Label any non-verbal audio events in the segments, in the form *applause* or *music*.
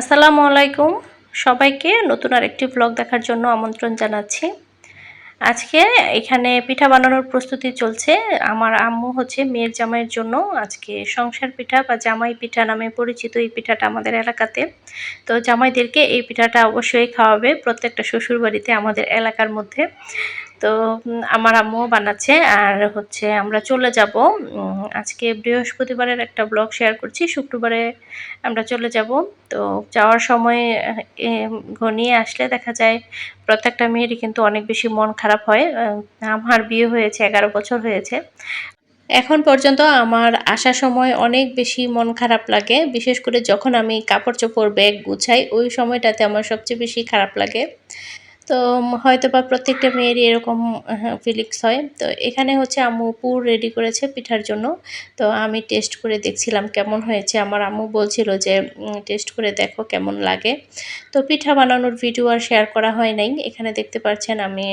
আসসালামু আলাইকুম। সবাইকে নতুন আরেকটি ব্লগ দেখার জন্য আমন্ত্রণ জানাচ্ছি। আজকে এখানে পিঠা বানানোর প্রস্তুতি চলছে। আমার আম্মু হচ্ছে মেয়ের জামাইয়ের জন্য আজকে সংসার পিঠা বা জামাই পিঠা নামে পরিচিত এই পিঠাটা আমাদের এলাকাতে। তো জামাইদেরকে এই পিঠাটা অবশ্যই খাওয়াবে প্রত্যেকটা শ্বশুর বাড়িতে আমাদের এলাকার মধ্যে। তো আমার আম্মুও বানাচ্ছে আর হচ্ছে আমরা চলে যাব আজকে বৃহস্পতিবারের একটা ব্লগ শেয়ার করছি, শুক্রবারে আমরা চলে যাব। তো যাওয়ার সময় ঘনিয়ে আসলে দেখা যায় প্রত্যেকটা মেয়েরই কিন্তু অনেক বেশি মন খারাপ হয় আমার বিয়ে হয়েছে, এগারো বছর হয়েছে। এখন পর্যন্ত আমার আসার সময় অনেক বেশি মন খারাপ লাগে, বিশেষ করে যখন আমি কাপড় চোপড়, ব্যাগ গুছাই, ওই সময়টাতে আমার সবচেয়ে বেশি খারাপ লাগে। তো হয়তো বা প্রত্যেকটা মেয়েরই এরকম ফিলিংস হয়। তো এখানে হচ্ছে আম্মু পুর রেডি করেছে পিঠার জন্য। তো আমি টেস্ট করে দেখছিলাম কেমন হয়েছে। আমার আম্মু বলছিল যে টেস্ট করে দেখো কেমন লাগে। তো পিঠা বানানোর ভিডিও আর শেয়ার করা হয় নাই। এখানে দেখতে পাচ্ছেন আমি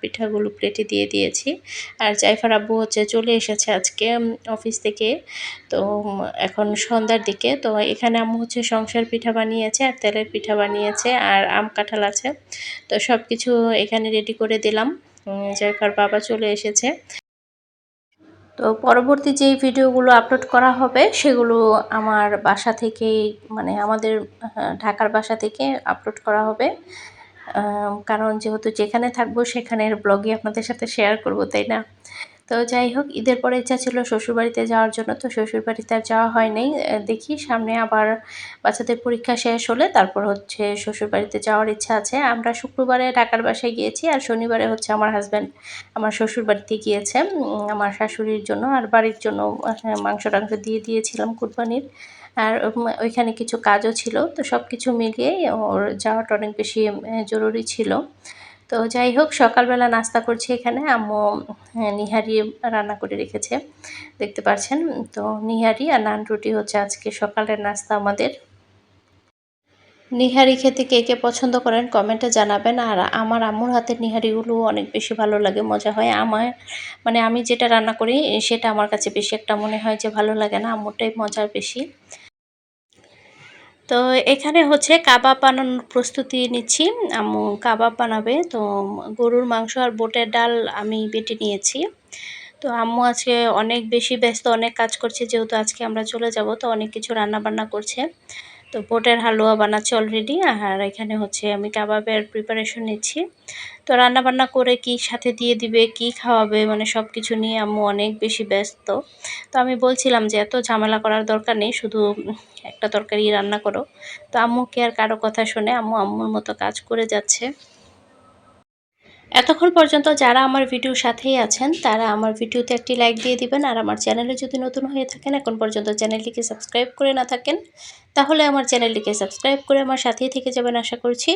পিঠাগুলো প্লেটে দিয়ে দিয়েছি। আর জাইফার আব্বু হচ্ছে চলে এসেছে আজকে অফিস থেকে। তো এখন সন্ধ্যার দিকে। তো এখানে আম্মু হচ্ছে সংসার পিঠা বানিয়েছে, আর তেলের পিঠা বানিয়েছে, আর আম কাঁঠাল আছে। তো সব কিছু এখানে রেডি করে দিলাম। জয়কার বাবা চলে এসেছে। তো পরবর্তী যেই ভিডিওগুলো আপলোড করা হবে, সেগুলো আমার বাসা থেকেই মানে আমাদের ঢাকার বাসা থেকে আপলোড করা হবে। কারণ যেহেতু যেখানে থাকব, সেখানের ব্লগই আপনাদের সাথে শেয়ার করব, তাই না? তো যাই হোক, ঈদের পরে ইচ্ছা ছিল শ্বশুরবাড়িতে যাওয়ার জন্য তো শ্বশুরবাড়িতে আর যাওয়া হয় নাই। দেখি সামনে আবার বাচ্চাদের পরীক্ষা শেষ হলে তারপর হচ্ছে শ্বশুরবাড়িতে যাওয়ার ইচ্ছা আছে। আমরা শুক্রবারে ঢাকার বাসায় গিয়েছি আর শনিবারে হচ্ছে আমার হাজব্যান্ড আমার শ্বশুরবাড়িতে গিয়েছে। আমার শাশুড়ির জন্য আর বাড়ির জন্য মাংস টাংস দিয়ে দিয়েছিলাম কুরবানির। আর ওইখানে কিছু কাজও ছিল। তো সব কিছু মিলিয়ে ওর যাওয়াটা অনেক বেশি জরুরি ছিল। তো যাই হোক সকালবেলা নাস্তা করছি এখানে। আম্মু হ্যাঁ, নিহারি রান্না করে রেখেছে দেখতে পাচ্ছেন তো নিহারি আর নান রুটি হচ্ছে আজকে সকালের নাস্তা আমাদের। নিহারি খেতে কে কে পছন্দ করেন কমেন্টে জানাবেন। আর আমার আম্মুর হাতের নিহারিগুলো অনেক বেশি ভালো লাগে মজা হয়। আমার মানে আমি যেটা রান্না করি সেটা আমার কাছে বেশি একটা মনে হয় যে ভালো লাগে না। আম্মুরটাই মজার বেশি। তো এখানে হচ্ছে কাবাব বানানোর প্রস্তুতি নিচ্ছি। আম্মু কাবাব বানাবে। তো গরুর মাংস আর বোটের ডাল আমি বেটে নিয়েছি। তো আম্মু আজকে অনেক বেশি ব্যস্ত, অনেক কাজ করছে, যেহেতু আজকে আমরা চলে যাব, তো অনেক কিছু রান্না বান্না করছে। তো বোটের হালুয়া বানাচ্ছি অলরেডি আর এখানে হচ্ছে আমি কাবাবের প্রিপারেশন নিচ্ছি। তো রান্না বান্না করে কি সাথে দিয়ে দিবে, কি খাওয়াবে মানে সব কিছু নিয়ে আম্মু অনেক বেশি ব্যস্ত। তো আমি বলছিলাম যে এত ঝামেলা করার দরকার নেই, শুধু একটা তরকারি রান্না করো। তো আম্মুকে আর কারও কথা শুনে আম্মু আম্মুর মতো কাজ করে যাচ্ছে। এতক্ষণ পর্যন্ত যারা আমার ভিডিওর সাথেই আছেন, তারা আমার ভিডিওতে একটি লাইক দিয়ে দিবেন। আর আমার চ্যানেলে যদি নতুন হয়ে থাকেন, এখন পর্যন্ত চ্যানেলটিকে সাবস্ক্রাইব করে না থাকেন, তাহলে আমার চ্যানেলটিকে সাবস্ক্রাইব করে আমার সাথেই থেকে যাবেন আশা করছি।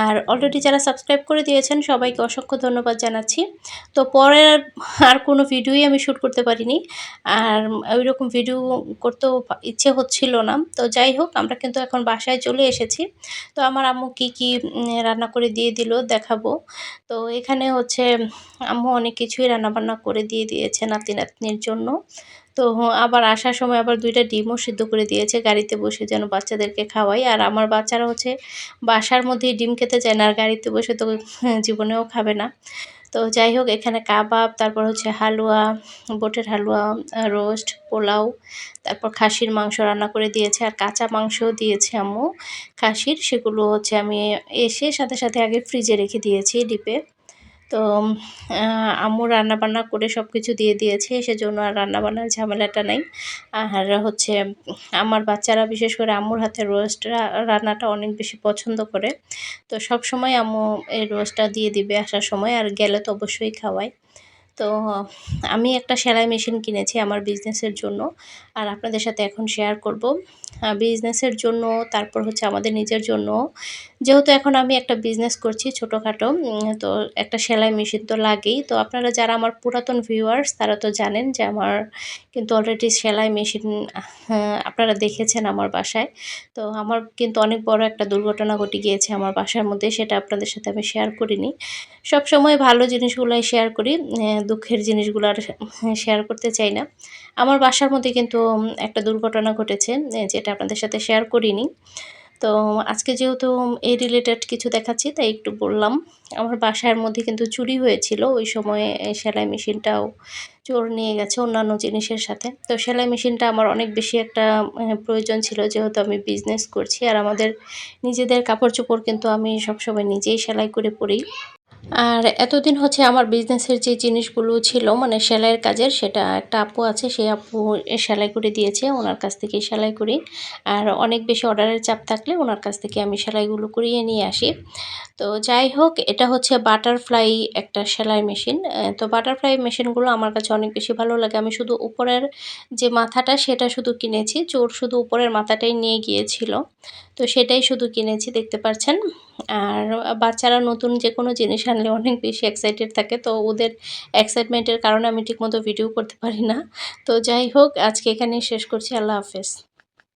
আর অলরেডি যারা সাবস্ক্রাইব করে দিয়েছেন, সবাইকে অসংখ্য ধন্যবাদ জানাচ্ছি। তো পরের আর কোনো ভিডিওই আমি শ্যুট করতে পারিনি। আর ওই রকম ভিডিও করতেও ইচ্ছে হচ্ছিল না। তো যাই হোক, আমরা কিন্তু এখন বাসায় চলে এসেছি। তো আমার আম্মু কি কি রান্না করে দিয়ে দিল দেখাবো। তো এখানে হচ্ছে আম্মু অনেক কিছুই রান্নাবান্না করে দিয়ে দিয়েছে নাতি নাতনির জন্য। তো আবার আসার সময় আবার দুইটা ডিমও সিদ্ধ করে দিয়েছে, গাড়িতে বসে যেন বাচ্চাদেরকে খাওয়াই। আর আমার বাচ্চারা হচ্ছে বাসার মধ্যেই ডিম খেতে চায় না, আর গাড়িতে বসে তো *laughs* জীবনেও খাবে না। তো যাই হোক, এখানে কাবাব, তারপর হচ্ছে হালুয়া, বোটের হালুয়া, রোস্ট, পোলাও, তারপর খাসির মাংস রান্না করে দিয়েছে, আর কাঁচা মাংসও দিয়েছে আম্মু। খাসির সেগুলো হচ্ছে আমি এসে সাথে সাথে আগে ফ্রিজে রেখে দিয়েছি ডিপে। তো আম্মু রান্নাবান্না করে সব কিছু দিয়ে দিয়েছে, সেজন্য আর রান্নাবান্নার ঝামেলাটা নেই। আর হচ্ছে, আমার বাচ্চারা, বিশেষ করে আম্মুর হাতে রোস্ট রান্নাটা অনেক বেশি পছন্দ করে। তো সব সময় আম্মু এই রোস্টটা দিয়ে দিবে আসার সময়, আর গেলে তো অবশ্যই খাওয়াই তো, আমি একটা সেলাই মেশিন কিনেছি আমার বিজনেসের জন্য আর আপনাদের সাথে এখন শেয়ার করব। বিজনেসের জন্য, তারপর হচ্ছে আমাদের নিজের জন্য। যেহেতু এখন আমি একটা বিজনেস করছি ছোটোখাটো তো একটা সেলাই মেশিন তো লাগেই। তো আপনারা যারা আমার পুরাতন ভিউয়ার্স তারা তো জানেন যে আমার কিন্তু অলরেডি সেলাই মেশিন আপনারা দেখেছেন আমার বাসায়। তো আমার কিন্তু অনেক বড় একটা দুর্ঘটনা ঘটে গিয়েছে আমার বাসার মধ্যে, সেটা আপনাদের সাথে আমি শেয়ার করিনি। সব সময় ভালো জিনিসগুলোই শেয়ার করি দুঃখের জিনিসগুলো আর শেয়ার করতে চাই না। আমার বাসার মধ্যে কিন্তু একটা দুর্ঘটনা ঘটেছে যেটা আপনাদের সাথে শেয়ার করিনি। তো আজকে যেহেতু এই রিলেটেড কিছু দেখাচ্ছি, তাই একটু বললাম, আমার বাসার মধ্যে কিন্তু চুরি হয়েছিল, ওই সময়ে সেলাই মেশিনটাও চোর নিয়ে গেছে অন্যান্য জিনিসের সাথে। তো সেলাই মেশিনটা আমার অনেক বেশি একটা প্রয়োজন ছিল, যেহেতু আমি বিজনেস করছি, আর আমাদের নিজেদের কাপড় চোপড় কিন্তু আমি সবসময় নিজেই সেলাই করে পরি। আর এতদিন হচ্ছে আমার বিজনেসের যে জিনিসগুলো ছিল মানে সেলাইয়ের কাজের, সেটা একটা আপু আছে, সেই আপু সেলাই করে দিয়েছে, ওনার কাছ থেকে সেলাই করি। আর অনেক বেশি অর্ডারের চাপ থাকলে ওনার কাছ থেকে আমি সেলাইগুলো করিয়ে নিয়ে আসি। তো যাই হোক, এটা হচ্ছে বাটারফ্লাই একটা সেলাই মেশিন তো বাটারফ্লাই মেশিনগুলো আমার কাছে অনেক বেশি ভালো লাগে। আমি শুধু উপরের যে মাথাটা, সেটা শুধু কিনেছি। চোর শুধু উপরের মাথাটাই নিয়ে গিয়েছিল। তো সেটাই শুধু কিনেছি, দেখতে পাচ্ছেন। আর বাচ্চারা নতুন যে কোনো জিনিস আনলে অনেক বেশি এক্সাইটেড থাকে। তো ওদের এক্সাইটমেন্টের কারণে আমি ঠিকমতো ভিডিও করতে পারি না। তো যাই হোক, আজকে এখানেই শেষ করছি। আল্লাহ হাফেজ।